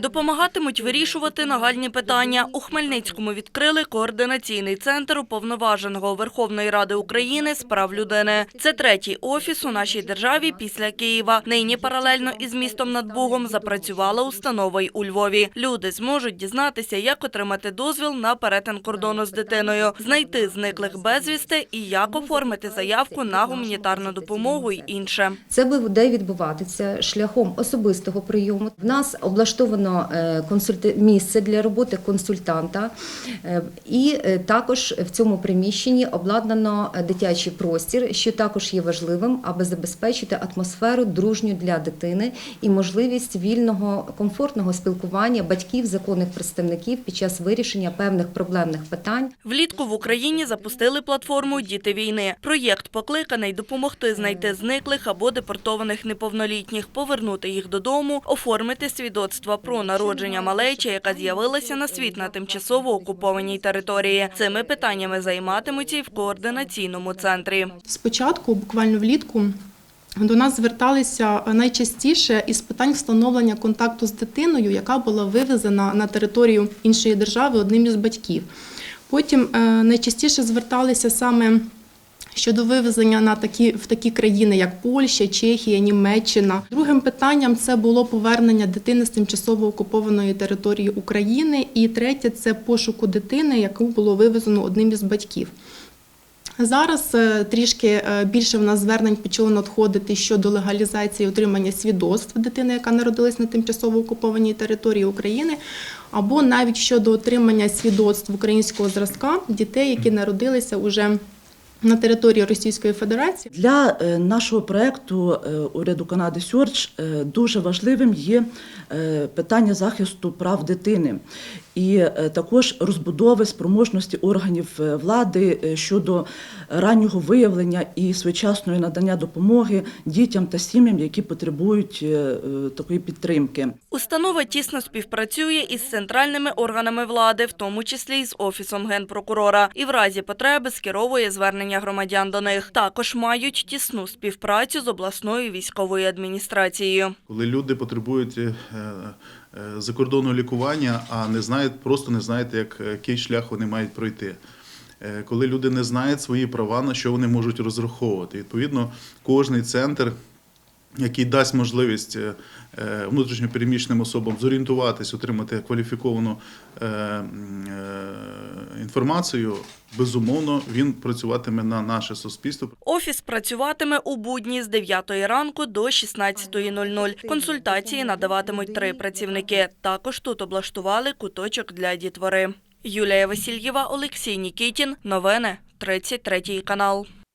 Допомагатимуть вирішувати нагальні питання. У Хмельницькому відкрили координаційний центр уповноваженого Верховної Ради України з прав людини. Це третій офіс у нашій державі після Києва. Нині паралельно із містом над Бугом запрацювала установа й у Львові. Люди зможуть дізнатися, як отримати дозвіл на перетин кордону з дитиною, знайти зниклих безвісти і як оформити заявку на гуманітарну допомогу й інше. Це буде відбуватися шляхом особистого прийому. В нас облаштовано е, місце для роботи консультанта, е, і е, також в цьому приміщенні обладнано дитячий простір, що також є важливим, аби забезпечити атмосферу дружню для дитини і можливість вільного комфортного спілкування батьків, законних представників під час вирішення певних проблемних питань. Влітку в Україні запустили платформу Діти війни. Проєкт покликаний допомогти знайти зниклих або депортованих неповнолітніх, повернути їх додому, оформити свідоцтва про народження малечі, яка з'явилася на світ на тимчасово окупованій території. Цими питаннями займатимуться і в координаційному центрі. Спочатку, буквально влітку, до нас зверталися найчастіше із питань встановлення контакту з дитиною, яка була вивезена на територію іншої держави одним із батьків. Потім е, найчастіше зверталися саме щодо вивезення на такі в такі країни, як Польща, Чехія, Німеччина. Другим питанням це було повернення дитини з тимчасово окупованої території України. І третє це пошуку дитини, яку було вивезено одним із батьків. Зараз е, трішки е, більше в нас звернень почало надходити щодо легалізації отримання свідоцтв дитини, яка народилась на тимчасово окупованій території України, або навіть щодо отримання свідоцтв українського зразка дітей, які народилися уже на території Російської Федерації. Для е, нашого проекту е, уряду Канади Сьорч е, дуже важливим є питання захисту прав дитини і е, також розбудови спроможності органів е, влади е, щодо раннього виявлення і своєчасної надання допомоги дітям та сім'ям, які потребують такої підтримки. Установа тісно співпрацює із центральними органами влади, в тому числі з офісом генпрокурора, і в разі потреби скеровує звернення громадян до них. Також мають тісну співпрацю з обласною військовою адміністрацією. коли люди потребують закордонного лікування, а не знають, просто не знають, як, е, який шлях вони мають пройти. Е, Коли люди не знають свої права, на що вони можуть розраховувати. Відповідно, кожний центр, який дасть можливість е, внутрішньопереміщеним особам зорієнтуватись, отримати кваліфіковану м, інформацію, безумовно, він працюватиме на наше суспільство. Офіс працюватиме у будні з 9 ранку до 16.00. Консультації надаватимуть три працівники. Також тут облаштували куточок для дітвори. Юлія Васильєва, Олексій Нікітін. Новини 33 канал.